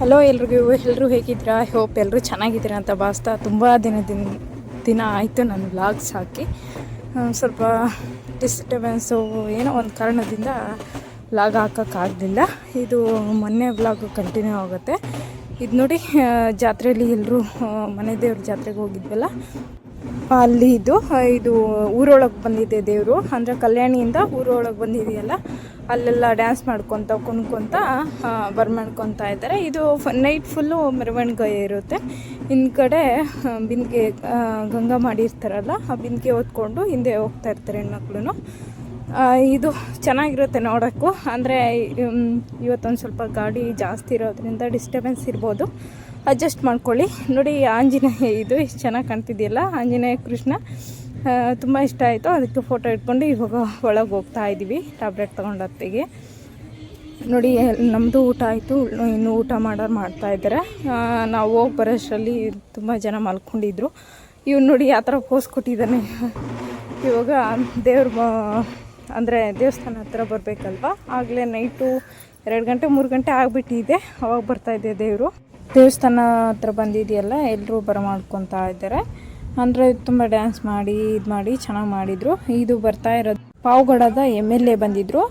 Hello ಎಲ್ರಿಗೂ ಎಲ್ಲರೂ ಹೇಗಿದ್ದೀರಾ? ಹೋಪ್ ಎಲ್ಲರೂ ಚೆನ್ನಾಗಿದ್ದೀರಾ ಅಂತ ಭಾವಿಸ್ತಾ ತುಂಬ ದಿನದಿಂದ ದಿನ ಆಯಿತು ನಾನು ವ್ಲಾಗ್ಸ್ ಹಾಕಿ. ಸ್ವಲ್ಪ ಡಿಸ್ಟರ್ಬೆನ್ಸು ಏನೋ ಒಂದು ಕಾರಣದಿಂದ ವ್ಲಾಗ್ ಹಾಕೋಕ್ಕಾಗಲಿಲ್ಲ ಇದು ಮೊನ್ನೆ ವ್ಲಾಗು ಕಂಟಿನ್ಯೂ ಆಗುತ್ತೆ. ಇದು ನೋಡಿ ಜಾತ್ರೆಯಲ್ಲಿ ಎಲ್ಲರೂ ಮನೆ ದೇವ್ರ ಜಾತ್ರೆಗೆ ಹೋಗಿದ್ವಲ್ಲ? ಅಲ್ಲಿ ಇದು ಇದು ಊರೊಳಗೆ ಬಂದಿದೆ ದೇವರು. ಅಂದರೆ ಕಲ್ಯಾಣಿಯಿಂದ ಊರೊಳಗೆ ಬಂದಿದೆಯಲ್ಲ? ಅಲ್ಲೆಲ್ಲ ಡ್ಯಾನ್ಸ್ ಮಾಡ್ಕೊತ, ಕುಣ್ಕೊತ ಬರ್ ಮಾಡ್ಕೊತಾ ಇದ್ದಾರೆ ಇದು ನೈಟ್ ಫುಲ್ಲು ಮೆರವಣಿಗೆ ಇರುತ್ತೆ. ಇನ್ನು ಕಡೆ ಬಿಂದಿಗೆ ಗಂಗಾ ಮಾಡಿರ್ತಾರಲ್ಲ ಆ ಬಿಂದಿಗೆ ಓದ್ಕೊಂಡು ಹಿಂದೆ ಹೋಗ್ತಾ ಇರ್ತಾರೆ ಹೆಣ್ಮಕ್ಳು ಇದು ಚೆನ್ನಾಗಿರುತ್ತೆ ನೋಡೋಕ್ಕೂ. ಅಂದರೆ ಇವತ್ತೊಂದು ಸ್ವಲ್ಪ ಗಾಡಿ ಜಾಸ್ತಿ ಇರೋದ್ರಿಂದ ಡಿಸ್ಟರ್ಬೆನ್ಸ್ ಇರ್ಬೋದು. ಅಡ್ಜಸ್ಟ್ ಮಾಡ್ಕೊಳ್ಳಿ. ನೋಡಿ, ಆಂಜನೇಯ, ಇದು ಇಷ್ಟು ಚೆನ್ನಾಗಿ ಕಾಣ್ತಿದೆಯಲ್ಲ, ಆಂಜನೇಯ ಕೃಷ್ಣ. ತುಂಬ ಇಷ್ಟ ಆಯಿತು. ಅದಕ್ಕೆ ಫೋಟೋ ಇಟ್ಕೊಂಡು ಇವಾಗ ಒಳಗೆ ಹೋಗ್ತಾ ಇದ್ದೀವಿ ಟ್ಯಾಬ್ಲೆಟ್ ತೊಗೊಂಡು ನೋಡಿ ನಮ್ಮದು ಊಟ ಆಯಿತು. ಇನ್ನೂ ಊಟ ಮಾಡೋರು ಮಾಡ್ತಾ ಇದ್ದಾರೆ. ನಾವು ಹೋಗಿ ಬರೋಷ್ಟರಲ್ಲಿ ತುಂಬ ಜನ ಮಲ್ಕೊಂಡಿದ್ರು. ಇವ್ನು ನೋಡಿ ಆ ಥರ ಪೋಸ್ ಕೊಟ್ಟಿದ್ದಾನೆ. ಇವಾಗ ದೇವ್ರ ಅಂದರೆ ದೇವಸ್ಥಾನ ಹತ್ರ ಬರಬೇಕಲ್ವ? ಆಗಲೇ ನೈಟು ಎರಡು ಗಂಟೆ, ಮೂರು ಗಂಟೆ ಆಗಿಬಿಟ್ಟಿದೆ. ಅವಾಗ ಬರ್ತಾ ಇದೆ ದೇವರು. ದೇವಸ್ಥಾನ ಹತ್ರ ಬಂದಿದೆಯಲ್ಲ ಎಲ್ಲರೂ ಬರಮಾಡ್ಕೊತಾ ಇದ್ದಾರೆ. ಅಂದರೆ ತುಂಬ ಡ್ಯಾನ್ಸ್ ಮಾಡಿ, ಇದು ಮಾಡಿ, ಚೆನ್ನಾಗಿ ಮಾಡಿದರು. ಇದು ಬರ್ತಾ ಇರೋದು ಪಾವಗಡದ ಎಂ ಎಲ್ ಎ ಬಂದಿದ್ದರು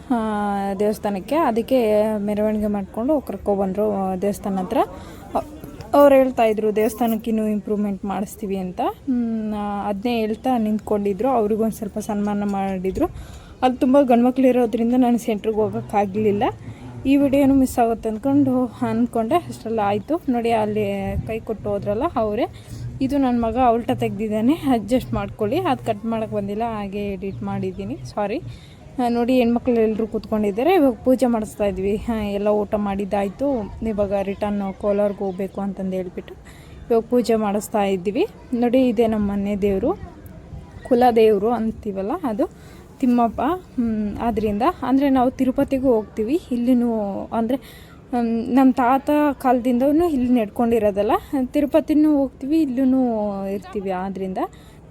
ದೇವಸ್ಥಾನಕ್ಕೆ. ಅದಕ್ಕೆ ಮೆರವಣಿಗೆ ಮಾಡಿಕೊಂಡು ಕರ್ಕೊಬಂದರು ದೇವಸ್ಥಾನ ಹತ್ರ. ಅವ್ರು ಹೇಳ್ತಾ ಇದ್ರು, ದೇವಸ್ಥಾನಕ್ಕೆ ಇನ್ನೂ ಇಂಪ್ರೂವ್ಮೆಂಟ್ ಮಾಡಿಸ್ತೀವಿ ಅಂತ. ಅದನ್ನೇ ಹೇಳ್ತಾ ನಿಂತ್ಕೊಂಡಿದ್ರು. ಅವ್ರಿಗೊಂದು ಸ್ವಲ್ಪ ಸನ್ಮಾನ ಮಾಡಿದರು. ಅಲ್ಲಿ ತುಂಬ ಗಂಡ್ಮಕ್ಳು ಇರೋದ್ರಿಂದ ನಾನು ಸೆಂಟ್ರಿಗೆ ಹೋಗೋಕ್ಕಾಗಲಿಲ್ಲ ಈ ವಿಡಿಯೋನು ಮಿಸ್ ಆಗುತ್ತೆ ಅಂದ್ಕೊಂಡು ಅಂದ್ಕೊಂಡೆ ಅಷ್ಟೆಲ್ಲ ಆಯಿತು. ನೋಡಿ, ಅಲ್ಲಿ ಕೈ ಕೊಟ್ಟು ಹೋದ್ರಲ್ಲ ಅವರೇ. ಇದು ನನ್ನ ಮಗ ಉಲ್ಟ ತೆಗ್ದಿದ್ದಾನೆ. ಅಡ್ಜಸ್ಟ್ ಮಾಡ್ಕೊಳ್ಳಿ. ಅದು ಕಟ್ ಮಾಡೋಕ್ಕೆ ಬಂದಿಲ್ಲ. ಹಾಗೆ ಎಡಿಟ್ ಮಾಡಿದ್ದೀನಿ. ಸಾರಿ ನೋಡಿ ಹೆಣ್ಮಕ್ಳು ಎಲ್ಲರೂ ಕೂತ್ಕೊಂಡಿದ್ದಾರೆ. ಇವಾಗ ಪೂಜೆ ಮಾಡಿಸ್ತಾ ಇದ್ವಿ. ಎಲ್ಲ ಊಟ ಮಾಡಿದ್ದಾಯಿತು. ಇವಾಗ ರಿಟರ್ನ್ ಕೋಲಾರ್ಗೆ ಹೋಗ್ಬೇಕು ಅಂತಂದು ಹೇಳ್ಬಿಟ್ಟು ಇವಾಗ ಪೂಜೆ ಮಾಡಿಸ್ತಾ ಇದ್ದೀವಿ. ನೋಡಿ, ಇದೇ ನಮ್ಮ ಮನೆ ದೇವರು. ಕುಲದೇವರು ಅಂತೀವಲ್ಲ ಅದು. ತಿಮ್ಮಪ್ಪ. ಆದ್ದರಿಂದ ಅಂದರೆ ನಾವು ತಿರುಪತಿಗೂ ಹೋಗ್ತೀವಿ. ಇಲ್ಲಿನೂ ಅಂದರೆ ನಮ್ಮ ತಾತ ಕಾಲದಿಂದನೂ ಇಲ್ಲಿ ನಡ್ಕೊಂಡಿರೋದಲ್ಲ. ತಿರುಪತಿನೂ ಹೋಗ್ತೀವಿ ಇಲ್ಲೂ ಇರ್ತೀವಿ ಆದ್ದರಿಂದ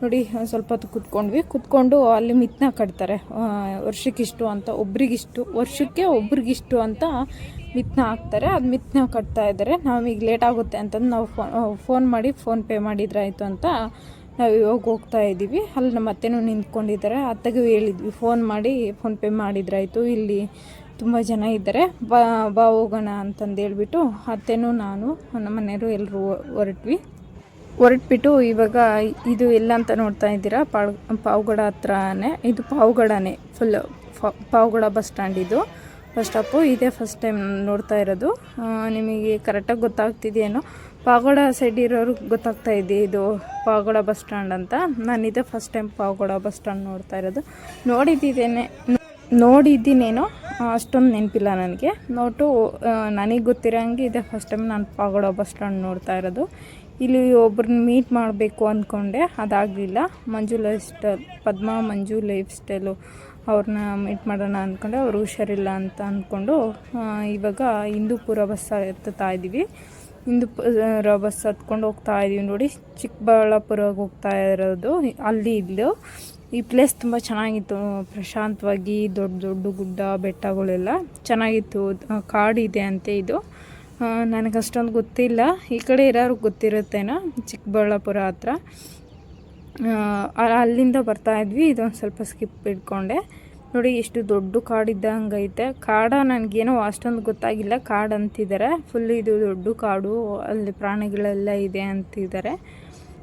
ನೋಡಿ ಒಂದು ಸ್ವಲ್ಪ ಹೊತ್ತು ಕುತ್ಕೊಂಡ್ವಿ. ಕುತ್ಕೊಂಡು ಅಲ್ಲಿ ಮಿತ್ನ ಕಟ್ತಾರೆ. ವರ್ಷಕ್ಕಿಷ್ಟು ಅಂತ, ಒಬ್ರಿಗಿಷ್ಟು, ವರ್ಷಕ್ಕೆ ಒಬ್ರಿಗಿಷ್ಟು ಅಂತ ಮಿತ್ನ ಹಾಕ್ತಾರೆ. ಅದು ಮಿತ್ನ ಕಟ್ತಾ ಇದ್ದಾರೆ. ನಾವೀಗ ಲೇಟ್ ಆಗುತ್ತೆ ಅಂತಂದು ನಾವು ಫೋನ್ ಮಾಡಿ ಫೋನ್ ಪೇ ಮಾಡಿದ್ರಾಯಿತು ಅಂತ ನಾವು ಇವಾಗ ಹೋಗ್ತಾ ಇದ್ದೀವಿ. ಅಲ್ಲಿ ನಮ್ಮ ಅತ್ತೆನೂ ನಿಂತ್ಕೊಂಡಿದ್ದಾರೆ. ಅತ್ತೆಗೂ ಹೇಳಿದ್ವಿ ಫೋನ್ ಮಾಡಿ ಫೋನ್ಪೇ ಮಾಡಿದ್ರಾಯಿತು. ಇಲ್ಲಿ ತುಂಬ ಜನ ಇದ್ದಾರೆ. ಬಾ ಬಾ ಹೋಗೋಣ ಅಂತಂದು ಹೇಳ್ಬಿಟ್ಟು ಅತ್ತೆನೂ ನಾನು, ನಮ್ಮ ಮನೆಯವರು ಎಲ್ಲರೂ ಹೊರಟ್ವಿ. ಹೊರಟ್ಬಿಟ್ಟು ಇವಾಗ ಇದು ಎಲ್ಲ ಅಂತ ನೋಡ್ತಾ ಇದ್ದೀರಾ? ಪಾಳ್, ಪಾವ್ಗಡ ಹತ್ರನೇ. ಇದು ಪಾವ್ಗಡನೇ ಫುಲ್ ಪಾವ್ಗಡ ಬಸ್ ಸ್ಟ್ಯಾಂಡ್ ಇದು. ಬಸ್ ಸ್ಟಾಪು ಇದೇ ಫಸ್ಟ್ ಟೈಮ್ ನೋಡ್ತಾ ಇರೋದು. ನಿಮಗೆ ಕರೆಕ್ಟಾಗಿ ಗೊತ್ತಾಗ್ತಿದೆಯೇನೋ? ಪಾವಗಡ ಸೈಡ್ ಇರೋರು ಗೊತ್ತಾಗ್ತಾ ಇದೆ ಇದು ಪಾವಗಡ ಬಸ್ ಸ್ಟ್ಯಾಂಡ್ ಅಂತ. ನಾನು ಇದೇ first time Pavagada bus stand ನೋಡ್ತಾ ಇರೋದು. ನೋಡಿದ್ದೇನೆ ನೋಡಿದ್ದೀನೇನೋ ಅಷ್ಟೊಂದು ನೆನಪಿಲ್ಲ ನನಗೆ. ನೋಟು ನನಗೆ ಗೊತ್ತಿರೋಂಗೆ ಇದೆ. ಫಸ್ಟ್ ಟೈಮ್ ನಾನು ಪಾಗೋಡ ಬಸ್ ಸ್ಟ್ಯಾಂಡ್ ನೋಡ್ತಾ ಇರೋದು. ಇಲ್ಲಿ ಒಬ್ರನ್ನ ಮೀಟ್ ಮಾಡಬೇಕು ಅಂದ್ಕೊಂಡೆ ಅದಾಗಲಿಲ್ಲ. Manju life style Padma Manju life style ಅವ್ರನ್ನ ಮೀಟ್ ಮಾಡೋಣ ಅಂದ್ಕೊಂಡೆ ಅವರು ಹುಷಾರಿಲ್ಲ ಅಂತ ಅಂದ್ಕೊಂಡು ಇವಾಗ ಹಿಂದೂಪುರ ಬಸ್ ಹತ್ತುತ್ತಾ ಇದ್ದೀವಿ. ಹಿಂದೂಪುರ ಬಸ್ ಹತ್ಕೊಂಡು ಹೋಗ್ತಾ ಇದ್ದೀವಿ ನೋಡಿ. ಚಿಕ್ಕಬಳ್ಳಾಪುರಕ್ಕೆ ಹೋಗ್ತಾ ಇರೋದು. ಅಲ್ಲಿ ಇದ್ದು ಈ ಪ್ಲೇಸ್ ತುಂಬ ಚೆನ್ನಾಗಿತ್ತು. ಪ್ರಶಾಂತವಾಗಿ ದೊಡ್ಡ ದೊಡ್ಡ ಗುಡ್ಡ, ಬೆಟ್ಟಗಳೆಲ್ಲ ಚೆನ್ನಾಗಿತ್ತು. ಕಾಡಿದೆ ಅಂತೆ ಇದು. ನನಗೆ ಅಷ್ಟೊಂದು ಗೊತ್ತಿಲ್ಲ. ಈ ಕಡೆ ಇರೋರು ಗೊತ್ತಿರುತ್ತೇನೋ ಚಿಕ್ಕಬಳ್ಳಾಪುರ ಹತ್ರ. ಅಲ್ಲಿಂದ ಬರ್ತಾ ಇದ್ವಿ. ಇದೊಂದು ಸ್ವಲ್ಪ ಸ್ಕಿಪ್ ಇಟ್ಕೊಂಡೆ. ನೋಡಿ ಎಷ್ಟು ದೊಡ್ಡ ಕಾಡಿದ್ದಂಗೆ ಐತೆ ಕಾಡ ನನಗೇನೋ ಅಷ್ಟೊಂದು ಗೊತ್ತಾಗಿಲ್ಲ. ಕಾಡು ಅಂತಿದ್ದಾರೆ. ಫುಲ್ ಇದು ದೊಡ್ಡ ಕಾಡು. ಅಲ್ಲಿ ಪ್ರಾಣಿಗಳೆಲ್ಲ ಇದೆ ಅಂತಿದ್ದಾರೆ.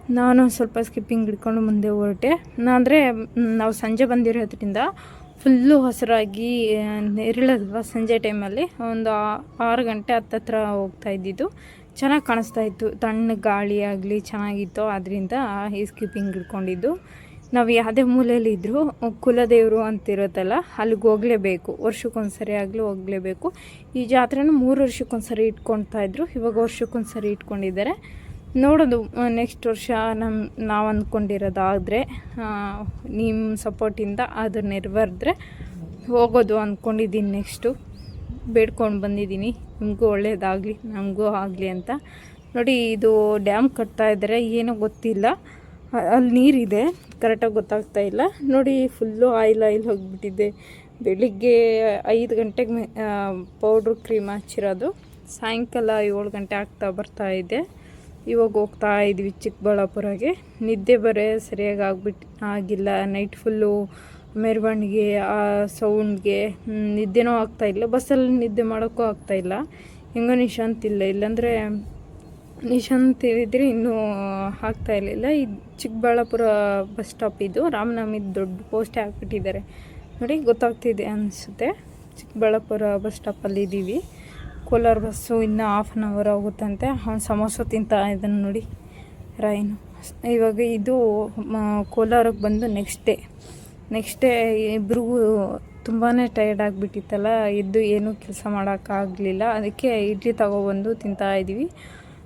ನಾನು ಸ್ವಲ್ಪ ಸ್ಕಿಪ್ಪಿಂಗ್ ಹಿಡ್ಕೊಂಡು ಮುಂದೆ ಹೊರಟೆ. ಅಂದರೆ ನಾವು ಸಂಜೆ ಬಂದಿರೋದ್ರಿಂದ ಫುಲ್ಲು ಹಸಿರಾಗಿ ನೆರಳಲ್ವ ಸಂಜೆ ಟೈಮಲ್ಲಿ ಒಂದು ಆರು ಗಂಟೆ ಹತ್ತತ್ರ ಹೋಗ್ತಾ ಇದ್ದಿದ್ದು. ಚೆನ್ನಾಗಿ ಕಾಣಿಸ್ತಾ ಇತ್ತು. ತಣ್ಣ ಗಾಳಿ ಆಗಲಿ ಚೆನ್ನಾಗಿತ್ತು. ಅದರಿಂದ ಈ ಸ್ಕಿಪ್ಪಿಂಗ್ ಹಿಡ್ಕೊಂಡಿದ್ದು. ನಾವು ಯಾವುದೇ ಮೂಲೆಯಲ್ಲಿ ಇದ್ದರೂ ಕುಲದೇವರು ಅಂತಿರುತ್ತಲ್ಲ, ಅಲ್ಲಿಗೆ ಹೋಗಲೇಬೇಕು. ವರ್ಷಕ್ಕೊಂದ್ಸರಿ ಆಗಲಿ ಹೋಗಲೇಬೇಕು. ಈ ಜಾತ್ರೆನೂ ಮೂರು ವರ್ಷಕ್ಕೊಂದ್ಸರಿ ಇಟ್ಕೊಳ್ತಾ ಇದ್ರು. ಇವಾಗ ವರ್ಷಕ್ಕೊಂದ್ಸರಿ ಇಟ್ಕೊಂಡಿದ್ದಾರೆ. ನೋಡೋದು ನೆಕ್ಸ್ಟ್ ವರ್ಷ ನಮ್ಮ ನಾವು ಅಂದ್ಕೊಂಡಿರೋದಾದರೆ ನಿಮ್ಮ ಸಪೋರ್ಟಿಂದ ಅದು ನೆರವೇರಿದ್ರೆ ಹೋಗೋದು ಅಂದ್ಕೊಂಡಿದ್ದೀನಿ ನೆಕ್ಸ್ಟು ಬೇಡ್ಕೊಂಡು ಬಂದಿದ್ದೀನಿ ನಿಮಗೂ ಒಳ್ಳೆಯದಾಗಲಿ ನಮಗೂ ಆಗಲಿ ಅಂತ. ನೋಡಿ, ಇದು ಡ್ಯಾಮ್ ಕಟ್ತಾ ಇದ್ದಾರೆ ಏನೂ ಗೊತ್ತಿಲ್ಲ. ಅಲ್ಲಿ ನೀರಿದೆ ಕರೆಕ್ಟಾಗಿ ಗೊತ್ತಾಗ್ತಾ ಇಲ್ಲ. ನೋಡಿ ಫುಲ್ಲು ಆಯಿಲ್ ಆಯಿಲ್ ಹೋಗಿಬಿಟ್ಟಿದೆ. ಬೆಳಿಗ್ಗೆ ಐದು ಗಂಟೆಗೆ ಮೆ ಪೌಡ್ರು ಕ್ರೀಮ್ ಹಚ್ಚಿರೋದು. ಸಾಯಂಕಾಲ ಏಳು ಗಂಟೆ ಆಗ್ತಾ ಬರ್ತಾ ಇದೆ. ಇವಾಗ ಹೋಗ್ತಾ ಇದ್ವಿ ಚಿಕ್ಕಬಳ್ಳಾಪುರಗೆ. ನಿದ್ದೆ ಬರೇ ಸರಿಯಾಗಿ ಆಗ್ಬಿಟ್ಟು ಆಗಿಲ್ಲ. ನೈಟ್ ಫುಲ್ಲು ಮೆರವಣಿಗೆ, ಆ ಸೌಂಡ್ಗೆ ನಿದ್ದೆನೂ ಇಲ್ಲ. ಬಸ್ಸಲ್ಲಿ ನಿದ್ದೆ ಮಾಡೋಕ್ಕೂ ಆಗ್ತಾ ಇಲ್ಲ. ಹೆಂಗೋ ನಿಶಾಂತ್ ಇಲ್ಲ. ಇಲ್ಲಾಂದರೆ ನಿಶಾಂತ್ ಇದ್ದರೆ ಇನ್ನೂ ಆಗ್ತಾ ಇರಲಿಲ್ಲ. ಇದು ಚಿಕ್ಕಬಳ್ಳಾಪುರ ಬಸ್ ಸ್ಟಾಪ್ ಇದು. ರಾಮನವಮಿದು ದೊಡ್ಡ ಪೋಸ್ಟೇ ಹಾಕ್ಬಿಟ್ಟಿದ್ದಾರೆ. ನೋಡಿ, ಗೊತ್ತಾಗ್ತಿದೆ ಅನಿಸುತ್ತೆ. ಚಿಕ್ಕಬಳ್ಳಾಪುರ ಬಸ್ ಸ್ಟಾಪಲ್ಲಿ ಇದ್ದೀವಿ ಕೋಲಾರ ಬಸ್ಸು ಇನ್ನೂ ಹಾಫ್ ಆನ್ ಅವರ್ ಆಗುತ್ತಂತೆ. ಅವ್ನು ಸಮೋಸ ತಿಂತ ಇದನ್ನು ನೋಡಿ ರೈನು. ಇವಾಗ ಇದು ಕೋಲಾರಕ್ಕೆ ಬಂದು ನೆಕ್ಸ್ಟ್ ಡೇ ನೆಕ್ಸ್ಟ್ ಡೇ ಇಬ್ರಿಗೂ ತುಂಬಾ ಟಯರ್ಡ್ ಆಗಿಬಿಟ್ಟಿತ್ತಲ್ಲ, ಎದ್ದು ಏನೂ ಕೆಲಸ ಮಾಡೋಕ್ಕಾಗಲಿಲ್ಲ ಅದಕ್ಕೆ ಇಡ್ಲಿ ತಗೊಬಂದು ತಿಂತಾ ಇದ್ದೀವಿ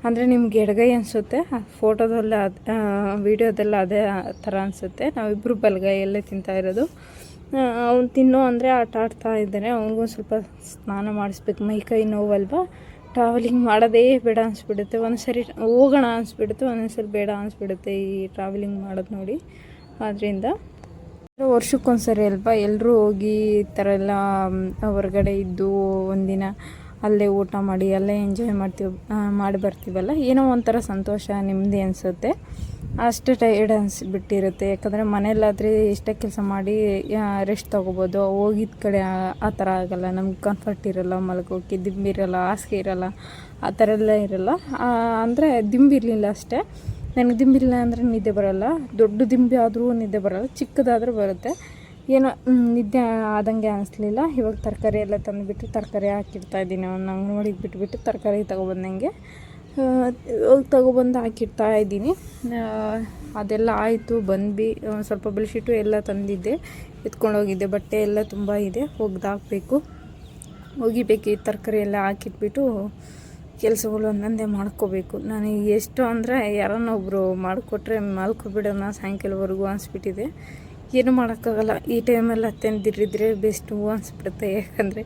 ಅಂದರೆ ನಿಮ್ಗೆ ಎಡಗೈ ಅನಿಸುತ್ತೆ, ಫೋಟೋದಲ್ಲೇ ಅದು ವೀಡಿಯೋದಲ್ಲೇ ಅದೇ ಥರ ಅನಿಸುತ್ತೆ. ನಾವಿಬ್ಬರು ಬಲಗೈಯಲ್ಲೇ ತಿಂತಾ ಇರೋದು. ಅವ್ನು ತಿನ್ನೋ ಅಂದರೆ ಆಟ ಆಡ್ತಾ ಇದ್ದಾನೆ. ಅವನಿಗೂ ಸ್ವಲ್ಪ ಸ್ನಾನ ಮಾಡಿಸ್ಬೇಕು. ಮೈ ಕೈ ನೋವಲ್ವಾ? ಟ್ರಾವೆಲಿಂಗ್ ಮಾಡೋದೇ ಬೇಡ ಅನಿಸ್ಬಿಡುತ್ತೆ. ಒಂದು ಸರಿ ಹೋಗೋಣ ಅನಿಸ್ಬಿಡುತ್ತೆ. ಒಂದೊಂದು ಸರಿ ಬೇಡ ಅನಿಸ್ಬಿಡುತ್ತೆ ಈ ಟ್ರಾವೆಲಿಂಗ್ ಮಾಡೋದು ನೋಡಿ. ಆದ್ದರಿಂದ ವರ್ಷಕ್ಕೊಂದ್ಸರಿ ಅಲ್ವಾ? ಎಲ್ಲರೂ ಹೋಗಿ ಈ ಥರ ಎಲ್ಲ ಹೊರಗಡೆ ಇದ್ದು ಒಂದಿನ ಅಲ್ಲೇ ಊಟ ಮಾಡಿ, ಅಲ್ಲೇ ಎಂಜಾಯ್ ಮಾಡ್ತೀವಿ ಮಾಡಿ ಬರ್ತೀವಲ್ಲ? ಏನೋ ಒಂಥರ ಸಂತೋಷ ನೆಮ್ಮದಿ ಅನಿಸುತ್ತೆ. ಅಷ್ಟೇ ಟೈಡನ್ಸ್ ಅನಿಸ್ಬಿಟ್ಟಿರುತ್ತೆ. ಯಾಕಂದರೆ ಮನೆಯಲ್ಲಾದರೆ ಎಷ್ಟೇ ಕೆಲಸ ಮಾಡಿ ರೆಸ್ಟ್ ತೊಗೋಬೋದು. ಹೋಗಿದ್ದ ಕಡೆ ಆ- ಥರ ಆಗೋಲ್ಲ. ನಮ್ಗೆ ಕಂಫರ್ಟ್ ಇರೋಲ್ಲ, ಮಲ್ಗೋಕೆ ದಿಂಬಿರಲ್ಲ ಹಾಸಿಗೆ ಇರೋಲ್ಲ, ಆ ಥರ ಎಲ್ಲ ಇರೋಲ್ಲ. ಅಂದರೆ ದಿಂಬಿರಲಿಲ್ಲ ಅಷ್ಟೇ. ನನಗೆ ದಿಂಬಿಲ್ಲ ಅಂದರೆ ನಿದ್ದೆ ಬರೋಲ್ಲ. ದೊಡ್ಡ ದಿಂಬಿ ಆದರೂ ನಿದ್ದೆ ಬರೋಲ್ಲ. ಚಿಕ್ಕದಾದರೂ ಬರುತ್ತೆ. ಏನೋ ನಿದ್ದೆ ಆದಂಗೆ ಅನಿಸ್ಲಿಲ್ಲ. ಇವಾಗ ತರಕಾರಿ ಎಲ್ಲ ತಂದುಬಿಟ್ಟು ತರಕಾರಿ ಹಾಕಿರ್ತಾ ಇದ್ದೀನಿ. ನಾನು ಅಂಗನವಾಡಿಗೆ ಬಿಟ್ಬಿಟ್ಟು ತರಕಾರಿ ತೊಗೊಬಂದಂಗೆ ತೊಗೊಬಂದು ಹಾಕಿಡ್ತಾ ಇದ್ದೀನಿ. ಅದೆಲ್ಲ ಆಯಿತು ಬಂದು ಸ್ವಲ್ಪ ಬೆಡ್ಶೀಟು ಎಲ್ಲ ತಂದಿದ್ದೆ. ಎತ್ಕೊಂಡೋಗಿದ್ದೆ ಬಟ್ಟೆ ಎಲ್ಲ ತುಂಬ ಇದೆ. ಒಗ್ದಾಕಬೇಕು ಒಗಿಬೇಕು ಈ ತರಕಾರಿ ಎಲ್ಲ ಹಾಕಿಟ್ಬಿಟ್ಟು ಕೆಲಸಗಳು ಒಂದೊಂದೇ ಮಾಡ್ಕೋಬೇಕು. ನನಗೆ ಎಷ್ಟು ಅಂದರೆ ಯಾರನ್ನೊಬ್ಬರು ಮಾಡಿಕೊಟ್ರೆ ಮಲ್ಕೊಬಿಡೋಣ ಸಾಯಂಕಾಲವರೆಗೂ ಅನಿಸ್ಬಿಟ್ಟಿದೆ. ಏನು ಮಾಡೋಕ್ಕಾಗಲ್ಲ. ಈ ಟೈಮಲ್ಲಿ ಅತ್ತೆಂದಿರಿದ್ರೆ ಬೆಸ್ಟು ಅನಿಸ್ಬಿಡುತ್ತೆ. ಯಾಕಂದರೆ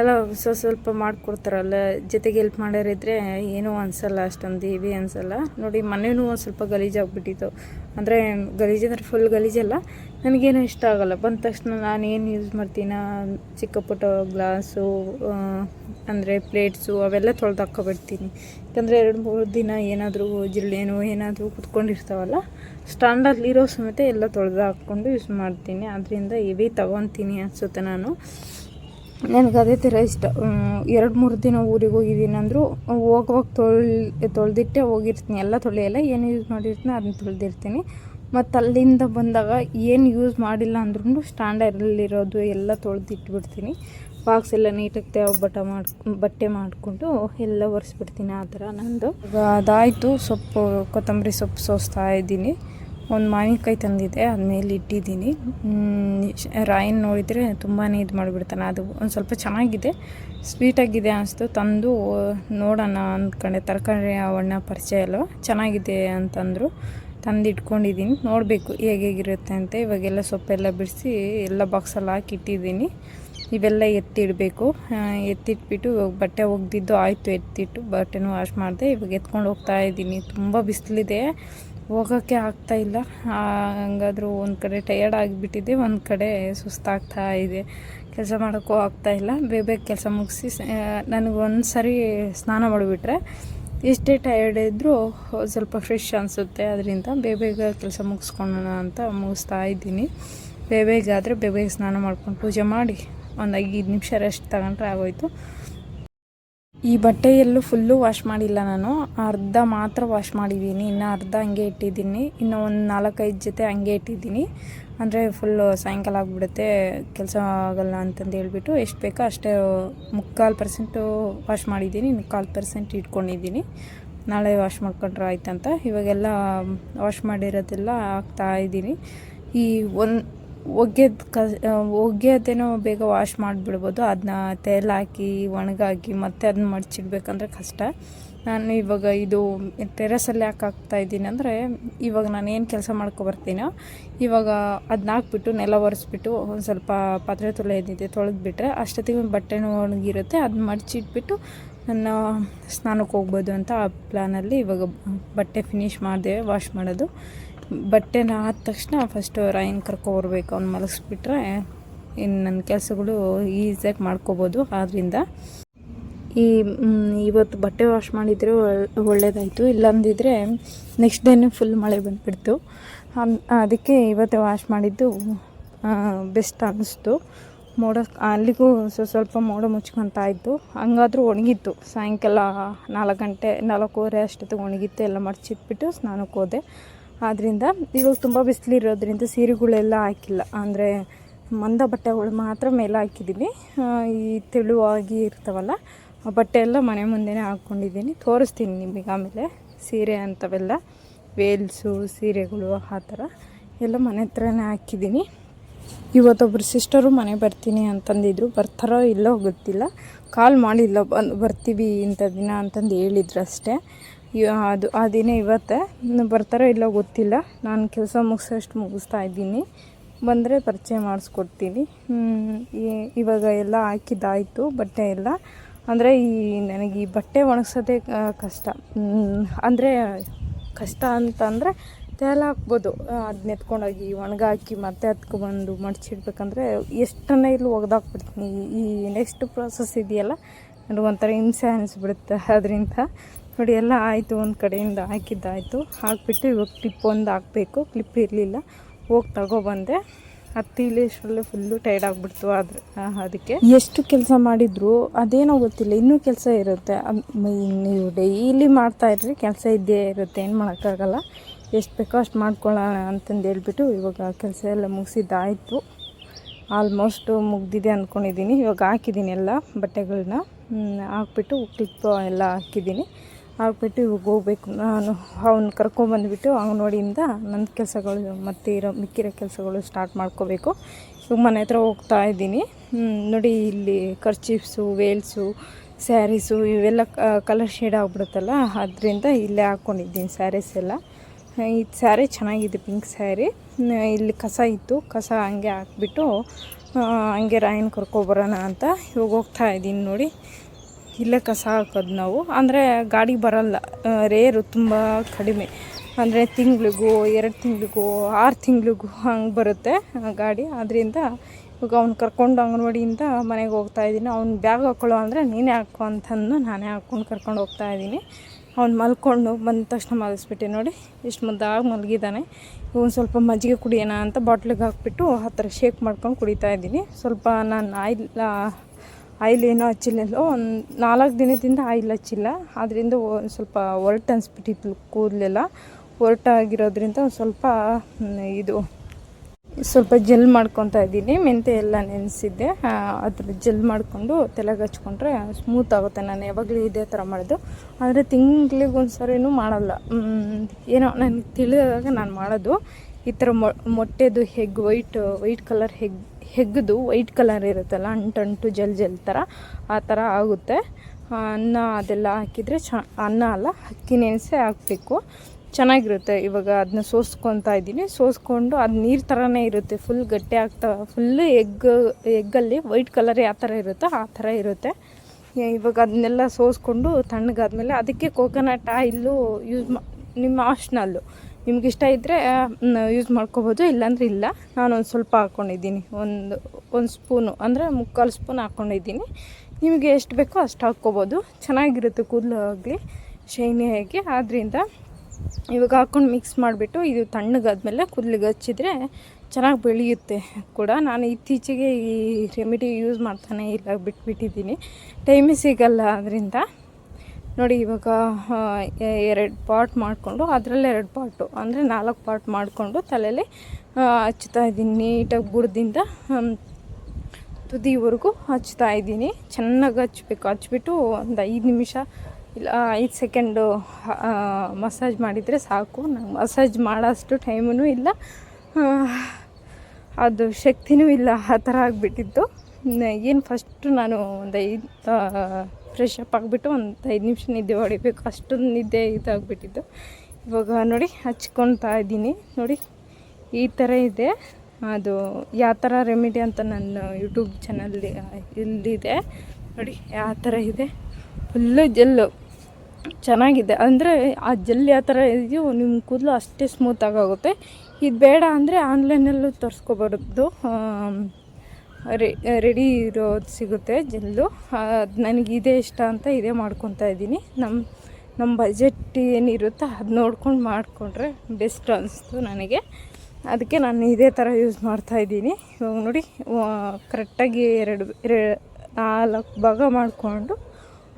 ಎಲ್ಲ ಸ್ವಲ್ಪ ಸ್ವಲ್ಪ ಮಾಡಿಕೊಡ್ತಾರಲ್ಲ, ಜೊತೆಗೆ ಹೆಲ್ಪ್ ಮಾಡೋರಿದ್ರೆ ಏನೂ ಅನಿಸಲ್ಲ, ಅಷ್ಟೊಂದು ಹೆವಿ ಅನಿಸಲ್ಲ. ನೋಡಿ ಮನೆಯೂ ಒಂದು ಸ್ವಲ್ಪ ಗಲೀಜಾಗ್ಬಿಟ್ಟಿತ್ತು. ಅಂದರೆ ಗಲೀಜಂದ್ರೆ ಫುಲ್ ಗಲೀಜಲ್ಲ ನನಗೇನು ಇಷ್ಟ ಆಗೋಲ್ಲ. ಬಂದ ತಕ್ಷಣ ನಾನೇನು ಯೂಸ್ ಮಾಡ್ತೀನ? ಚಿಕ್ಕ ಪುಟ್ಟ ಗ್ಲಾಸು ಅಂದರೆ ಪ್ಲೇಟ್ಸು ಅವೆಲ್ಲ ತೊಳೆದು ಹಾಕ್ಕೊಬಿಡ್ತೀನಿ. ಯಾಕಂದರೆ ಎರಡು ಮೂರು ದಿನ ಏನಾದರೂ ಜಿರಳೆನೋ ಏನಾದರೂ ಕುತ್ಕೊಂಡಿರ್ತಾವಲ್ಲ ಸ್ಟ್ಯಾಂಡಲ್ಲಿರೋ ಸಮೇತ ಎಲ್ಲ ತೊಳೆದು ಹಾಕ್ಕೊಂಡು ಯೂಸ್ ಮಾಡ್ತೀನಿ. ಅದರಿಂದ ಇವೇ ತಗೊತೀನಿ ಅನಿಸುತ್ತೆ ನಾನು. ನನಗೆ ಅದೇ ಥರ ಇಷ್ಟ. ಎರಡು ಮೂರು ದಿನ ಊರಿಗೆ ಹೋಗಿದ್ದೀನಿ ಅಂದರೂ, ಹೋಗುವಾಗ ತೊಳ್, ತೊಳೆದಿಟ್ಟೆ ಹೋಗಿರ್ತೀನಿ. ಎಲ್ಲ ತೊಳೆಯಲ್ಲ, ಏನು ಯೂಸ್ ಮಾಡಿರ್ತೀನಿ ಅದನ್ನ ತೊಳೆದಿರ್ತೀನಿ. ಮತ್ತು ಅಲ್ಲಿಂದ ಬಂದಾಗ ಏನು ಯೂಸ್ ಮಾಡಿಲ್ಲ ಅಂದ್ರೂ ಸ್ಟ್ಯಾಂಡರ್ಡಲ್ಲಿರೋದು ಎಲ್ಲ ತೊಳೆದಿಟ್ಬಿಡ್ತೀನಿ. ಬಾಕ್ಸ್ ಎಲ್ಲ ನೀಟಾಗಿ ತೇವ ಬಟ್ಟ ಮಾಡಿ ಬಟ್ಟೆ ಮಾಡಿಕೊಂಡು ಎಲ್ಲ ಒರೆಸ್ಬಿಡ್ತೀನಿ ಆ ಥರ ನಂದು. ಅದಾಯಿತು, ಸೊಪ್ಪು, ಕೊತ್ತಂಬರಿ ಸೊಪ್ಪು ಸೋಸ್ತಾ ಇದ್ದೀನಿ. ಒಂದು ಮಾವಿನಕಾಯಿ ತಂದಿದ್ದೆ, ಅದ್ಮೇಲೆ ಇಟ್ಟಿದ್ದೀನಿ. ರಾಯನ್ ನೋಡಿದರೆ ತುಂಬಾ ಇದು ಮಾಡಿಬಿಡ್ತಾನೆ. ಅದು ಒಂದು ಸ್ವಲ್ಪ ಚೆನ್ನಾಗಿದೆ, ಸ್ವೀಟಾಗಿದೆ ಅನಿಸ್ತು. ತಂದು ನೋಡೋಣ ಅಂದ್ಕೊಂಡೆ ತರಕಾರಿ ಅವಣ್ಣ ಪರಿಚಯ ಅಲ್ವ? ಚೆನ್ನಾಗಿದೆ ಅಂತಂದರು. ತಂದು ಇಟ್ಕೊಂಡಿದ್ದೀನಿ ನೋಡಬೇಕು ಹೇಗೆ ಹೇಗಿರುತ್ತೆ ಅಂತ. ಇವಾಗೆಲ್ಲ ಸೊಪ್ಪೆಲ್ಲ ಬಿಡಿಸಿ ಎಲ್ಲ ಬಾಕ್ಸಲ್ಲಿ ಹಾಕಿ ಇಟ್ಟಿದ್ದೀನಿ. ಇವೆಲ್ಲ ಎತ್ತಿಡಬೇಕು. ಎತ್ತಿಟ್ಬಿಟ್ಟು ಇವಾಗ ಬಟ್ಟೆ ಒಗ್ದಿದ್ದು ಆಯಿತು, ಎತ್ತಿಟ್ಟು ಬಟ್ಟೆನೂ ವಾಶ್ ಮಾಡಿದೆ. ಇವಾಗ ಎತ್ಕೊಂಡು ಹೋಗ್ತಾ ಇದ್ದೀನಿ. ತುಂಬ ಬಿಸಿಲಿದೆ. ಹೋಗೋಕ್ಕೆ ಆಗ್ತಾ ಇಲ್ಲ. ಹಂಗಾದ್ರೂ ಒಂದು ಕಡೆ ಟಯರ್ಡ್ ಆಗಿಬಿಟ್ಟಿದೆ ಒಂದು ಕಡೆ ಸುಸ್ತಾಗ್ತಾ ಇದೆ. ಕೆಲಸ ಮಾಡೋಕ್ಕೂ ಆಗ್ತಾ ಇಲ್ಲ. ಬೇಗ ಬೇಗ ಕೆಲಸ ಮುಗಿಸಿ ನನಗೆ ಒಂದು ಸರಿ ಸ್ನಾನ ಮಾಡಿಬಿಟ್ರೆ ಎಷ್ಟೇ ಟಯರ್ಡ್ ಇದ್ದರೂ ಸ್ವಲ್ಪ ಫ್ರೆಶ್ ಅನಿಸುತ್ತೆ. ಅದರಿಂದ ಬೇಗ ಬೇಗ ಕೆಲಸ ಮುಗಿಸ್ಕೊಳ್ಳೋಣ ಅಂತ ಮುಗಿಸ್ತಾ ಇದ್ದೀನಿ. ಬೇಗ ಬೇಗ ಆದರೆ ಬೇಗ ಸ್ನಾನ ಮಾಡ್ಕೊಂಡು ಪೂಜೆ ಮಾಡಿ ಒಂದು ಐದು ನಿಮಿಷ ರೆಸ್ಟ್ ತಗೊಂಡ್ರೆ ಆಗೋಯ್ತು. ಈ ಬಟ್ಟೆ ಎಲ್ಲೂ ಫುಲ್ಲು ವಾಶ್ ಮಾಡಿಲ್ಲ ನಾನು. ಅರ್ಧ ಮಾತ್ರ ವಾಶ್ ಮಾಡಿದ್ದೀನಿ ಇನ್ನು ಅರ್ಧ ಹಂಗೆ ಇಟ್ಟಿದ್ದೀನಿ. ಇನ್ನು ಒಂದು ನಾಲ್ಕೈದು ಜೊತೆ ಹಂಗೆ ಇಟ್ಟಿದ್ದೀನಿ ಅಂದರೆ ಫುಲ್ಲು ಸಾಯಂಕಾಲ ಆಗಿಬಿಡುತ್ತೆ ಕೆಲಸ ಆಗಲ್ಲ ಅಂತಂದು ಹೇಳ್ಬಿಟ್ಟು ಎಷ್ಟು ಬೇಕೋ ಅಷ್ಟೇ ಮುಕ್ಕಾಲು ಪರ್ಸೆಂಟು ವಾಶ್ ಮಾಡಿದ್ದೀನಿ ಇನ್ನು ಕಾಲು ಪರ್ಸೆಂಟ್ ಇಟ್ಕೊಂಡಿದ್ದೀನಿ ನಾಳೆ ವಾಶ್ ಮಾಡ್ಕೊಂಡ್ರೆ ಆಯ್ತಂತ. ಇವಾಗೆಲ್ಲ ವಾಶ್ ಮಾಡಿರೋದೆಲ್ಲ ಹಾಕ್ತಾ ಇದ್ದೀನಿ ಈ ಒಂದು ಒಗೆದು ಕ ಒಗೆಯೋದೇನೋ ಬೇಗ ವಾಶ್ ಮಾಡಿಬಿಡ್ಬೋದು. ಅದನ್ನ ತೇಲ್ ಹಾಕಿ, ಒಣಗಾಕಿ, ಮತ್ತೆ ಅದನ್ನ ಮಡಚಿಡ್ಬೇಕಂದ್ರೆ ಕಷ್ಟ. ನಾನು ಇವಾಗ ಇದು ಟೆರೆಸಲ್ಲಿ ಯಾಕೆ ಹಾಕ್ತಾ ಇದ್ದೀನಿ ಅಂದರೆ, ಇವಾಗ ನಾನು ಏನು ಕೆಲಸ ಮಾಡ್ಕೊಬರ್ತೀನೋ ಇವಾಗ ಅದನ್ನ ಹಾಕ್ಬಿಟ್ಟು, ನೆಲ ಒರೆಸ್ಬಿಟ್ಟು, ಒಂದು ಸ್ವಲ್ಪ ಪಾತ್ರೆ ತೊಳೆಯೋದಿದೆ ತೊಳೆದ್ಬಿಟ್ರೆ, ಅಷ್ಟೊತ್ತಿಗೆ ಬಟ್ಟೆನೂ ಒಣಗಿರುತ್ತೆ. ಅದನ್ನ ಮಡಚಿಟ್ಬಿಟ್ಟು, ನನ್ನ ಸ್ನಾನಕ್ಕೆ ಹೋಗ್ಬೋದು ಅಂತ ಆ ಪ್ಲ್ಯಾನಲ್ಲಿ ಇವಾಗ ಬಟ್ಟೆ ಫಿನಿಶ್ ಮಾಡಿದೆ ವಾಶ್ ಮಾಡೋದು. ಬಟ್ಟೆನ ಆದ ತಕ್ಷಣ ಫಸ್ಟು ರಾಯನ್ ಕರ್ಕೊಬರ್ಬೇಕು ಅವ್ನು ಮಲಗಿಸ್ಬಿಟ್ರೆ ಇನ್ನು ನನ್ನ ಕೆಲಸಗಳು ಈಸಿಯಾಗಿ ಮಾಡ್ಕೋಬೋದು. ಆದ್ದರಿಂದ ಈ ಇವತ್ತು ಬಟ್ಟೆ ವಾಶ್ ಮಾಡಿದರೆ ಒಳ್ಳೆಯದಾಯಿತು ಇಲ್ಲಂದಿದ್ರೆ ನೆಕ್ಸ್ಟ್ ಡೇನೇ ಫುಲ್ ಮಳೆ ಬಂದುಬಿಡ್ತು. ಅದಕ್ಕೆ ಇವತ್ತೇ ವಾಶ್ ಮಾಡಿದ್ದು ಬೆಸ್ಟ್ ಅನ್ನಿಸ್ತು ಮೋಡ, ಅಲ್ಲಿಗೂ ಸ್ವಲ್ಪ ಮೋಡ ಮುಚ್ಕೊಂತ ಇತ್ತು. ಹಂಗಾದ್ರೂ ಒಣಗಿತ್ತು. ಸಾಯಂಕಾಲ ನಾಲ್ಕು ಗಂಟೆ, ನಾಲ್ಕೂವರೆ ಅಷ್ಟೊತ್ತಿಗೆ ಒಣಗಿತ್ತು. ಎಲ್ಲ ಮಡಚಿಟ್ಬಿಟ್ಟು ಸ್ನಾನಕ್ಕೆ ಹೋದೆ. ಆದ್ದರಿಂದ ಇವಾಗ ತುಂಬ ಬಿಸಿಲಿರೋದ್ರಿಂದ ಸೀರೆಗಳೆಲ್ಲ ಹಾಕಿಲ್ಲ. ಅಂದರೆ ಮಂದ ಬಟ್ಟೆಗಳು ಮಾತ್ರ ಮೇಲೆ ಹಾಕಿದ್ದೀನಿ ಈ ತೆಳುವಾಗಿ ಇರ್ತಾವಲ್ಲ, ಆ ಬಟ್ಟೆ ಎಲ್ಲ ಮನೆ ಮುಂದೆನೇ ಹಾಕ್ಕೊಂಡಿದ್ದೀನಿ. ತೋರಿಸ್ತೀನಿ ನಿಮಗೆ ಆಮೇಲೆ. ಸೀರೆ ಅಂಥವೆಲ್ಲ ವೇಲ್ಸು, ಸೀರೆಗಳು, ಆ ಥರ ಎಲ್ಲ ಮನೆ ಹತ್ರನೇ ಹಾಕಿದ್ದೀನಿ ಇವತ್ತೊಬ್ಬರು ಸಿಸ್ಟರು ಮನೆ ಬರ್ತೀನಿ ಅಂತಂದಿದ್ರು, ಬರ್ತಾರೋ ಇಲ್ಲೋ ಗೊತ್ತಿಲ್ಲ. ಕಾಲ್ ಮಾಡಿಲ್ಲ, ಬಂದು ಬರ್ತೀವಿ ಇಂಥ ದಿನ ಅಂತಂದು ಹೇಳಿದ್ರು ಅಷ್ಟೇ. ಅದು, ಆ ದಿನ ಇವತ್ತೇ. ಬರ್ತಾರೋ ಇಲ್ಲೋ ಗೊತ್ತಿಲ್ಲ. ನಾನು ಕೆಲಸ ಮುಗಿಸೋಷ್ಟು ಮುಗಿಸ್ತಾ ಇದ್ದೀನಿ. ಬಂದರೆ ಪರಿಚಯ ಮಾಡಿಸ್ಕೊಡ್ತೀನಿ. ಇವಾಗ ಎಲ್ಲ ಹಾಕಿದ್ದಾಯಿತು, ಬಟ್ಟೆ ಎಲ್ಲ. ಅಂದರೆ ಈ, ನನಗೆ ಈ ಬಟ್ಟೆ ಒಣಗ್ಸೋದೆ ಕಷ್ಟ. ಅಂದರೆ ಕಷ್ಟ ಅಂತಂದರೆ ತೇಲ ಹಾಕ್ಬೋದು. ಅದನ್ನ ಎತ್ಕೊಂಡೋಗಿ ಒಣಗಾಕಿ ಮತ್ತೆ ಹತ್ಕೊಬಂದು ಮಡಚಿಡ್ಬೇಕಂದ್ರೆ ಎಷ್ಟನ್ನೇ ಇಲ್ಲಿ ಒಗೆದಾಕ್ಬಿಡ್ತೀನಿ. ಈ ನೆಕ್ಸ್ಟ್ ಪ್ರಾಸೆಸ್ ಇದೆಯಲ್ಲ ನನಗೆ ಒಂಥರ ಹಿಂಸೆ ಅನಿಸ್ಬಿಡುತ್ತೆ. ಅದರಿಂದ ನೋಡಿ, ಎಲ್ಲ ಆಯಿತು, ಒಂದು ಕಡೆಯಿಂದ ಹಾಕಿದ್ದಾಯಿತು. ಹಾಕಿಬಿಟ್ಟು ಇವಾಗ ಕ್ಲಿಪ್ ಒಂದು ಹಾಕಬೇಕು. ಕ್ಲಿಪ್ ಇರಲಿಲ್ಲ. ಹೋಗಿ ತಗೊಬಂದೆ. ಹತ್ತಿ ಇಳಿಯೋಷ್ಟರಲ್ಲೇ ಫುಲ್ಲು ಟೈರ್ಡ್ ಆಗಿಬಿಡ್ತು ಆದರೆ ಅದಕ್ಕೆ. ಎಷ್ಟು ಕೆಲಸ ಮಾಡಿದ್ರು? ಅದೇನೋ ಗೊತ್ತಿಲ್ಲ. ಇನ್ನೂ ಕೆಲಸ ಇರುತ್ತೆ. ನೀವು ಡೈಲಿ ಮಾಡ್ತಾ ಇರ್ರಿ. ಕೆಲಸ ಇದ್ದೇ ಇರುತ್ತೆ. ಏನು ಮಾಡೋಕ್ಕಾಗಲ್ಲ. ಎಷ್ಟು ಬೇಕೋ ಅಷ್ಟು ಮಾಡ್ಕೊಳ್ಳೋಣ ಅಂತಂದು ಹೇಳ್ಬಿಟ್ಟು ಇವಾಗ ಕೆಲಸ ಎಲ್ಲ ಮುಗಿಸಿದ್ದಾಯಿತು. ಆಲ್ಮೋಸ್ಟು ಮುಗ್ದಿದೆ ಅಂದ್ಕೊಂಡಿದ್ದೀನಿ ಇವಾಗ ಹಾಕಿದ್ದೀನಿ ಎಲ್ಲ ಬಟ್ಟೆಗಳನ್ನ ಹಾಕ್ಬಿಟ್ಟು ಕ್ಲಿಪ್ ಎಲ್ಲ ಹಾಕಿದ್ದೀನಿ ಹಾಕ್ಬಿಟ್ಟು ಇವಾಗ ಹೋಗ್ಬೇಕು. ನಾನು ಅವ್ನು ಕರ್ಕೊಂಬಂದುಬಿಟ್ಟು ಅಂಗನವಾಡಿಯಿಂದ ನನ್ನ ಕೆಲಸಗಳು, ಮತ್ತೆ ಇರೋ ಮಿಕ್ಕಿರೋ ಕೆಲಸಗಳು ಸ್ಟಾರ್ಟ್ ಮಾಡ್ಕೋಬೇಕು. ಇವಾಗ ಮನೆ ಹತ್ರ ಹೋಗ್ತಾ ಇದ್ದೀನಿ. ನೋಡಿ ಇಲ್ಲಿ ಕರ್ಚೀಫ್ಸು ವೇಲ್ಸು ಸ್ಯಾರೀಸು ಇವೆಲ್ಲ ಕಲರ್ ಶೇಡ್ ಆಗ್ಬಿಡುತ್ತಲ್ಲ, ಅದರಿಂದ ಇಲ್ಲೇ ಹಾಕ್ಕೊಂಡಿದ್ದೀನಿ ಸ್ಯಾರೀಸ್ ಎಲ್ಲ. ಈ ಸ್ಯಾರಿ ಚೆನ್ನಾಗಿದೆ ಪಿಂಕ್ ಸ್ಯಾರಿ ಇಲ್ಲಿ ಕಸ ಇತ್ತು, ಕಸ ಹಂಗೆ ಹಾಕ್ಬಿಟ್ಟು ಹಂಗೆ ರಾಯನ್ ಕರ್ಕೊಬರೋಣ ಅಂತ ಇವಾಗ ಹೋಗ್ತಾ ಇದ್ದೀನಿ ನೋಡಿ. ಇಲ್ಲೇ ಕಸ ಹಾಕೋದು ನಾವು. ಅಂದರೆ ಗಾಡಿ ಬರಲ್ಲ. ರೇರು ತುಂಬ ಕಡಿಮೆ. ಅಂದರೆ ತಿಂಗಳಿಗೂ, ಎರಡು ತಿಂಗಳಿಗೂ, ಆರು ತಿಂಗಳಿಗೂ ಹಂಗೆ ಬರುತ್ತೆ ಗಾಡಿ. ಅದರಿಂದ ಇವಾಗ ಅವ್ನು ಕರ್ಕೊಂಡು ಅಂಗನವಾಡಿಯಿಂದ ಮನೆಗೆ ಹೋಗ್ತಾ ಇದ್ದೀನಿ. ಅವ್ನು ಬ್ಯಾಗ್ ಹಾಕ್ಕೊಳ್ಳೋ ಅಂದರೆ ನೀನೇ ಹಾಕೋ ಅಂತಂದು ನಾನೇ ಹಾಕ್ಕೊಂಡು ಕರ್ಕೊಂಡು ಹೋಗ್ತಾ ಇದ್ದೀನಿ. ಅವ್ನು ಮಲ್ಕೊಂಡು ಬಂದ ತಕ್ಷಣ ಮಲಗಿಸ್ಬಿಟ್ಟೆ ನೋಡಿ. ಇಷ್ಟು ಮುದ್ದಾಗಿ ಮಲಗಿದ್ದಾನೆ ಇವನು ಸ್ವಲ್ಪ ಮಜ್ಜಿಗೆ ಕುಡಿಯೋಣ ಅಂತ ಬಾಟ್ಲಿಗೆ ಹಾಕ್ಬಿಟ್ಟು ಆ ಥರ ಶೇಕ್ ಮಾಡ್ಕೊಂಡು ಕುಡಿತಾ ಇದ್ದೀನಿ. ಸ್ವಲ್ಪ ನಾನು ಆಯಿಲ್ ಆಯಿಲ್ ಏನೋ ಹಚ್ಚಿಲ್ಲೋ ಒಂದು ನಾಲ್ಕು ದಿನದಿಂದ ಆಯಿಲ್ ಹಚ್ಚಿಲ್ಲ ಆದ್ದರಿಂದ ಒಂದು ಸ್ವಲ್ಪ ಒರಟು ಅನಿಸ್ಬಿಟ್ಟಿತ್ತು ಕೂದಲೆಲ್ಲ. ಒರಟಾಗಿರೋದ್ರಿಂದ ಒಂದು ಸ್ವಲ್ಪ ಇದು, ಸ್ವಲ್ಪ ಜೆಲ್ ಮಾಡ್ಕೊತಾ ಇದ್ದೀನಿ. ಮೆಂತೆ ಎಲ್ಲ ನೆನೆಸಿದ್ದೆ. ಅದ್ರ ಜೆಲ್ ಮಾಡಿಕೊಂಡು ತಲೆಗೆ ಹಚ್ಕೊಂಡ್ರೆ ಸ್ಮೂತ್ ಆಗುತ್ತೆ. ನಾನು ಯಾವಾಗಲೂ ಇದೇ ಥರ ಮಾಡೋದು. ಆದರೆ ತಿಂಗ್ಳಿಗೆ ಒಂದು ಸರಿನೂ ಮಾಡಲ್ಲ ಏನೋ ನನಗೆ ತಿಳಿದಾಗ ನಾನು ಮಾಡೋದು. ಈ ಥರ ಮೊಟ್ಟೆದು egg, white white colour egg ಹೆಗ್ಗದು white colour ಇರುತ್ತಲ್ಲ ಅಂಟಂಟು ಜಲ್ ಜಲ್ ಥರ, ಆ ಥರ ಆಗುತ್ತೆ. ಅನ್ನ ಅದೆಲ್ಲ ಹಾಕಿದರೆ ಚ, ಅನ್ನ ಅಲ್ಲ, ಅಕ್ಕಿ ನೆನೆಸಿ ಹಾಕಬೇಕು. ಚೆನ್ನಾಗಿರುತ್ತೆ. ಇವಾಗ ಅದನ್ನ ಸೋಸ್ಕೊತಾ ಇದ್ದೀನಿ. ಸೋಸ್ಕೊಂಡು ಅದು ನೀರು ಥರನೇ ಇರುತ್ತೆ. ಫುಲ್ ಗಟ್ಟಿ ಆಗ್ತಾ, ಫುಲ್ಲು ಎಗ್, ಎಗ್ಗಲ್ಲಿ ವೈಟ್ ಕಲರ್ ಯಾವ ಥರ ಇರುತ್ತೋ ಆ ಥರ ಇರುತ್ತೆ. ಇವಾಗ ಅದನ್ನೆಲ್ಲ ಸೋಸ್ಕೊಂಡು ತಣ್ಣಗಾದ್ಮೇಲೆ ಅದಕ್ಕೆ ಕೋಕೋನಟ್ ಆಯಿಲು ಯೂಸ್ ಮಾ, ನಿಮ್ಮ ಆಪ್ಷನಲ್ಲು ನಿಮ್ಗೆ ಇಷ್ಟ ಇದ್ದರೆ ಯೂಸ್ ಮಾಡ್ಕೋಬೋದು, ಇಲ್ಲಾಂದ್ರೆ ಇಲ್ಲ. ನಾನು ಒಂದು ಸ್ವಲ್ಪ ಹಾಕ್ಕೊಂಡಿದ್ದೀನಿ ಒಂದು ಒಂದು ಸ್ಪೂನು, ಅಂದರೆ ಮುಕ್ಕಾಲು ಸ್ಪೂನ್ ಹಾಕ್ಕೊಂಡಿದ್ದೀನಿ ನಿಮಗೆ ಎಷ್ಟು ಬೇಕೋ ಅಷ್ಟು ಹಾಕ್ಕೋಬೋದು. ಚೆನ್ನಾಗಿರುತ್ತೆ ಕೂದಲು ಆಗಲಿ ಆಗಿ ಆದ್ದರಿಂದ ಇವಾಗ ಹಾಕ್ಕೊಂಡು ಮಿಕ್ಸ್ ಮಾಡಿಬಿಟ್ಟು, ಇದು ತಣ್ಣಗಾದ್ಮೇಲೆ ಕೂದಲಿಗೆ ಹಚ್ಚಿದ್ರೆ ಚೆನ್ನಾಗಿ ಬೆಳೆಯುತ್ತೆ ಕೂಡ. ನಾನು ಇತ್ತೀಚೆಗೆ ಈ ರೆಮಿಡಿ ಯೂಸ್ ಮಾಡ್ತಾನೆ ಇಲ್ಲ, ಬಿಟ್ಬಿಟ್ಟಿದ್ದೀನಿ. ಟೈಮೇ ಸಿಗಲ್ಲ ಅದರಿಂದ ನೋಡಿ ಇವಾಗ ಎರಡು ಪಾರ್ಟ್ ಮಾಡಿಕೊಂಡು, ಅದರಲ್ಲಿ ಎರಡು ಪಾರ್ಟು ಅಂದರೆ ನಾಲ್ಕು ಪಾರ್ಟ್ ಮಾಡಿಕೊಂಡು ತಲೆಯಲ್ಲಿ ಹಚ್ತಾ ಇದ್ದೀನಿ. ನೀಟಾಗಿ ಬುಡದಿಂದ ತುದಿವರೆಗೂ ಹಚ್ತಾ ಇದ್ದೀನಿ. ಚೆನ್ನಾಗಿ ಹಚ್ಬೇಕು ಹಚ್ಬಿಟ್ಟು ಒಂದು ಐದು ನಿಮಿಷ, ಇಲ್ಲ, ಐದು ಸೆಕೆಂಡು ಮಸಾಜ್ ಮಾಡಿದರೆ ಸಾಕು. ನಂಗೆ ಮಸಾಜ್ ಮಾಡೋಷ್ಟು ಟೈಮೂ ಇಲ್ಲ. ಅದು ಶಕ್ತಿನೂ ಇಲ್ಲ. ಆ ಥರ ಆಗಿಬಿಟ್ಟಿತ್ತು. ಏನು ಫಸ್ಟು ನಾನು ಒಂದು ಐದು ಫ್ರೆಶ್ ಅಪ್ ಆಗಿಬಿಟ್ಟು ಒಂದು ಐದು ನಿಮಿಷ ನಿದ್ದೆ ಹೊಡಿಬೇಕು. ಅಷ್ಟೊಂದು ನಿದ್ದೆ ಇದಾಗ್ಬಿಟ್ಟಿತ್ತು ಇವಾಗ ನೋಡಿ ಹಚ್ಕೊತಾ ಇದ್ದೀನಿ. ನೋಡಿ ಈ ಥರ ಇದೆ. ಅದು ಯಾವ ಥರ ರೆಮಿಡಿ ಅಂತ ನನ್ನ ಯೂಟ್ಯೂಬ್ ಚಾನಲ್ಲಿ ಇಲ್ಲಿದೆ. ನೋಡಿ ಯಾವ ಥರ ಇದೆ. ಫುಲ್ಲು ಜೆಲ್ಲು ಚೆನ್ನಾಗಿದೆ. ಅಂದರೆ ಆ ಜೆಲ್ ಯಾವ ಥರ ಇದೆಯೋ ನಿಮ್ಮ ಕೂದಲು ಅಷ್ಟೇ ಸ್ಮೂತಾಗುತ್ತೆ ಇದು ಬೇಡ ಅಂದರೆ ಆನ್ಲೈನಲ್ಲೂ ತರಿಸ್ಕೊಬಾರ್ದು. ರೆ, ರೆಡಿ ಇರೋದು ಸಿಗುತ್ತೆ ಜೆಲ್ಲು ಅದು ನನಗೆ ಇದೇ ಇಷ್ಟ ಅಂತ ಇದೇ ಮಾಡ್ಕೊತಾ ಇದ್ದೀನಿ. ನಮ್ಮ ನಮ್ಮ ಬಜೆಟ್ ಏನಿರುತ್ತೋ ಅದು ನೋಡ್ಕೊಂಡು ಮಾಡಿಕೊಂಡ್ರೆ ಬೆಸ್ಟ್ ಅನಿಸ್ತು ನನಗೆ. ಅದಕ್ಕೆ ನಾನು ಇದೇ ಥರ ಯೂಸ್ ಮಾಡ್ತಾಯಿದ್ದೀನಿ ಇವಾಗ ನೋಡಿ ಕರೆಕ್ಟಾಗಿ ಎರಡು, ಎರೆ, ನಾಲ್ಕು ಭಾಗ ಮಾಡಿಕೊಂಡು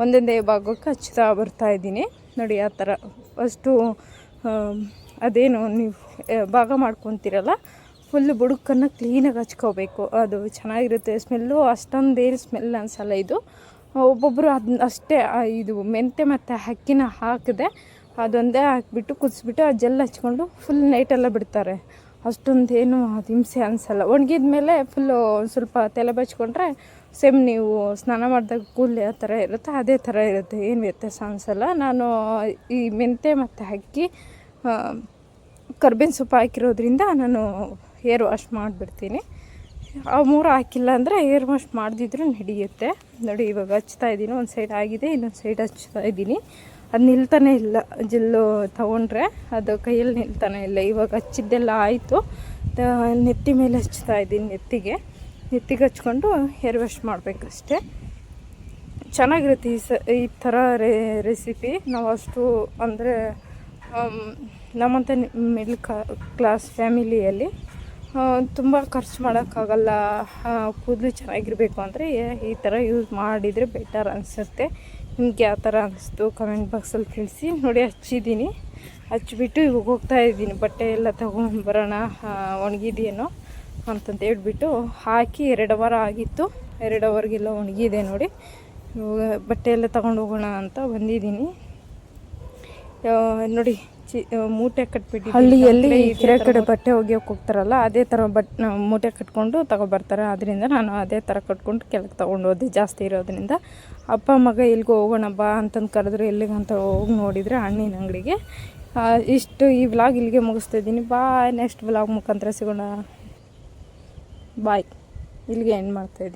ಒಂದೊಂದೇ ಭಾಗಕ್ಕೆ ಹಚ್ತಾ ಬರ್ತಾಯಿದ್ದೀನಿ ನೋಡಿ, ಆ ಥರ ಫಸ್ಟು ಅದೇನು ನೀವು ಭಾಗ ಮಾಡ್ಕೊತೀರಲ್ಲ ಫುಲ್ ಬುಡಕನ್ನು ಕ್ಲೀನಾಗಿ ಹಚ್ಕೋಬೇಕು. ಅದು ಚೆನ್ನಾಗಿರುತ್ತೆ ಸ್ಮೆಲ್ಲು ಅಷ್ಟೊಂದೇನು ಸ್ಮೆಲ್ ಅನಿಸಲ್ಲ ಇದು. ಒಬ್ಬೊಬ್ಬರು ಅದನ್ನ ಅಷ್ಟೇ ಇದು ಮೆಂತೆ ಮತ್ತು ಅಕ್ಕಿನ ಹಾಕಿದೆ ಅದೊಂದೇ ಹಾಕ್ಬಿಟ್ಟು ಕುದಿಸ್ಬಿಟ್ಟು ಆ ಜೆಲ್ ಹಚ್ಕೊಂಡು ಫುಲ್ ನೈಟೆಲ್ಲ ಬಿಡ್ತಾರೆ. ಅಷ್ಟೊಂದೇನು ಅದು ಹಿಂಸೆ ಅನಿಸಲ್ಲ. ಒಣಗಿದ ಮೇಲೆ ಫುಲ್ಲು ಸ್ವಲ್ಪ ತಲೆ ಬಚ್ಕೊಂಡ್ರೆ ಸೇಮ್ ನೀವು ಸ್ನಾನ ಮಾಡಿದಾಗ ಕೂಲ್ ಯಾವ ಥರ ಇರುತ್ತೆ ಅದೇ ಥರ ಇರುತ್ತೆ. ಏನು ವ್ಯತ್ಯಾಸ ಅನಿಸಲ್ಲ. ನಾನು ಈ ಮೆಂತೆ ಮತ್ತು ಅಕ್ಕಿ ಕರ್ಬೇವಿನ ಸೊಪ್ಪು ಹಾಕಿರೋದ್ರಿಂದ ನಾನು ಹೇರ್ ವಾಶ್ ಮಾಡಿಬಿಡ್ತೀನಿ. ಆ ಮೂರು ಹಾಕಿಲ್ಲ ಅಂದರೆ ಏರ್ ವಾಶ್ ಮಾಡಿದ್ರು ನಡೆಯುತ್ತೆ. ನೋಡಿ, ಇವಾಗ ಹಚ್ತಾ ಇದ್ದೀನಿ. ಒಂದು ಸೈಡ್ ಆಗಿದೆ, ಇನ್ನೊಂದು ಸೈಡ್ ಹಚ್ತಾ ಇದ್ದೀನಿ. ಅದು ನಿಲ್ತಾನೆ ಇಲ್ಲ. ಜಿಲ್ಲು ತೊಗೊಂಡ್ರೆ ಅದು ಕೈಯಲ್ಲಿ ನಿಲ್ತಾನೆ ಇಲ್ಲ. ಇವಾಗ ಹಚ್ಚಿದ್ದೆಲ್ಲ ಆಯಿತು. ನೆತ್ತಿ ಮೇಲೆ ಹಚ್ತಾ ಇದ್ದೀನಿ ನೆತ್ತಿಗೆ. ನೆತ್ತಿಗೆ ಹಚ್ಕೊಂಡು ಏರ್ ವಾಶ್ ಮಾಡಬೇಕಷ್ಟೆ. ಚೆನ್ನಾಗಿರುತ್ತೆ ಈ ಸ, ಈ ಥರ ರೇ ರೆಸಿಪಿ ನಾವು ಅಷ್ಟು ಅಂದರೆ ನಮ್ಮಂಥ ಮಿಡ್ಲ್ ಕ್ಲಾಸ್ ಫ್ಯಾಮಿಲಿಯಲ್ಲಿ ತುಂಬ ಖರ್ಚು ಮಾಡೋಕ್ಕಾಗಲ್ಲ. ಕೂದಲು ಚೆನ್ನಾಗಿರಬೇಕು ಅಂದರೆ ಈ ಥರ ಯೂಸ್ ಮಾಡಿದರೆ ಬೆಟರ್ ಅನಿಸುತ್ತೆ. ನಿಮ್ಗೆ ಯಾವ ಥರ ಅನಿಸ್ತು ಕಮೆಂಟ್ ಬಾಕ್ಸಲ್ಲಿ ತಿಳಿಸಿ. ನೋಡಿ, ಹಚ್ಚಿದ್ದೀನಿ. ಹಚ್ಚಿಬಿಟ್ಟು ಇವಾಗ ಹೋಗ್ತಾ ಇದ್ದೀನಿ. ಬಟ್ಟೆ ಎಲ್ಲ ತೊಗೊಂಬರೋಣ ಒಣಗಿದೆಯೇನೋ ಅಂತಂತ ಹೇಳ್ಬಿಟ್ಟು ಹಾಕಿ ಎರಡು ಅವರ್ ಆಗಿತ್ತು. ಎರಡು ಅವರ್ಗೆಲ್ಲ ಒಣಗಿದೆ ನೋಡಿ. ಬಟ್ಟೆ ಎಲ್ಲ ತಗೊಂಡು ಹೋಗೋಣ ಅಂತ ಬಂದಿದ್ದೀನಿ. ನೋಡಿ ಚಿ ಮೂಟೆ ಕಟ್ಬಿಟ್ಟು ಹಳ್ಳಿಯಲ್ಲಿ ಕೆರೆ ಕಡೆ ಬಟ್ಟೆ ಒಗೆಯೋಕೆ ಹೋಗ್ತಾರಲ್ಲ ಅದೇ ಥರ ಬಟ್ ಮೂಟೆ ಕಟ್ಕೊಂಡು ತಗೊಬರ್ತಾರೆ. ಅದರಿಂದ ನಾನು ಅದೇ ಥರ ಕಟ್ಕೊಂಡು ಕೆಳಗೆ ತೊಗೊಂಡು ಹೋದೆ ಜಾಸ್ತಿ ಇರೋದ್ರಿಂದ. ಅಪ್ಪ ಮಗ ಎಲ್ಗೋ ಹೋಗೋಣ ಬಾ ಅಂತಂದು ಕರೆದ್ರು ಎಲ್ಲಿಗೆ ಅಂತ ಹೋಗಿ ನೋಡಿದರೆ ಹಣ್ಣಿನ ಅಂಗಡಿಗೆ. ಇಷ್ಟು ಈ ವ್ಲಾಗ್ ಇಲ್ಲಿಗೆ ಮುಗಿಸ್ತಾ ಇದ್ದೀನಿ. ಬಾಯ್ ನೆಕ್ಸ್ಟ್ ವ್ಲಾಗ್ ಮುಖಾಂತರ ಸಿಗೋಣ. ಬಾಯ್ ಇಲ್ಲಿಗೆ ಎಂಡ್ ಮಾಡ್ತಾಯಿದ್ದೀನಿ